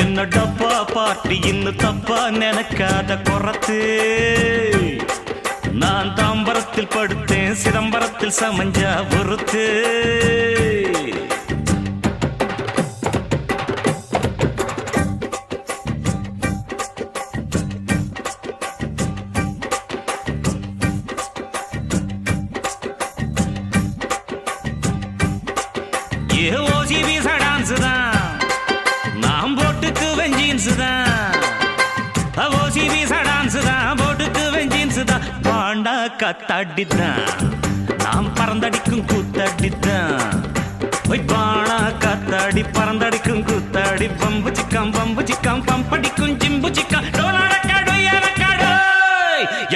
என்ன டப்பா பாட்டி இன்னும் தப்பா நினைக்காத குறத்து நான் தாம்பரத்தில் படுத்தேன் சிதம்பரத்தில் சமஞ்சா பொறுத்து. ஏ ஓசி போட்டுக்கு வெஞ்சீன்ஸ் தான். ஓசி வீசா டான்ஸ் தான். போட்டுக்கு வெஞ்சீன்ஸ் தான். பாண்டா கத்தாடி நாம் பறந்தடிக்கும் கூத்தாடி போய் ஒய் பாணா காத்தாடி பறந்தடிக்கும் கூத்தாடி. Pump சிக்கம் pump சிக்கம் பம்படிக்கும் ஜிம்பு சிக்கம். டோலாரக்காடு ஏலக்காடு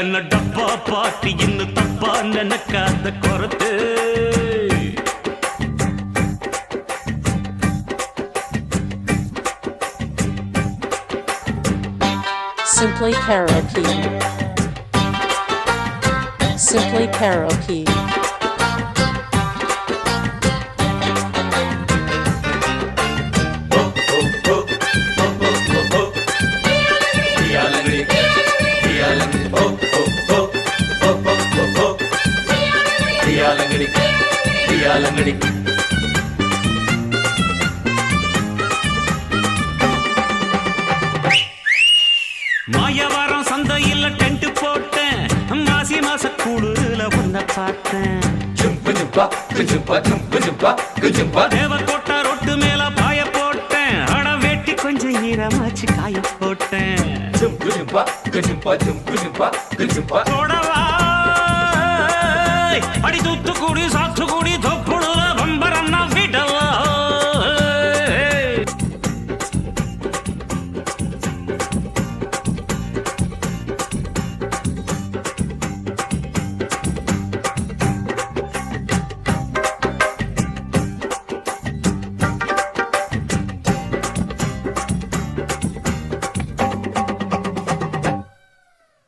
என்ன டப்பா பாட்டி இன்னும் தப்பா நினைக்காத குறத்து Simply karaoke. Simply karaoke. Thank you. கூடுல உன்னை பார்த்தேன். தேவக்கோட்டை ரொட்டு மேல பாய போட்டேன். அட வெட்டி கொஞ்சம் ஈரமாச்சு காய போட்டேன். அடி தூத்துக்குடி சாத்துக்குடி தொப்புடுல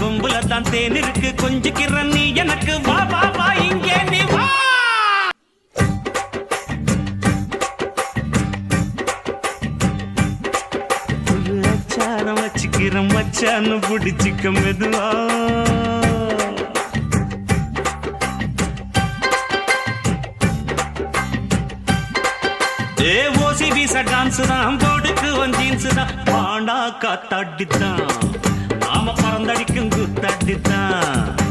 அடி கொம்புல தான் தேன் இருக்கு கொஞ்சிக்கிற நீ எனக்கு வா வா வா இங்கே நீ வா. ஒரு அச்சாரம் மச்சான்னு பிடிச்சிக்க மெதுவா. ஏ ஓசி வீச டான்ஸ் தான் போடுக்கு வந்தீன்ஸ் தான் பாண்டா காத்தாட்டித்தான் நாம பறந்தடிக்கும் குத்தாட்டித்தான்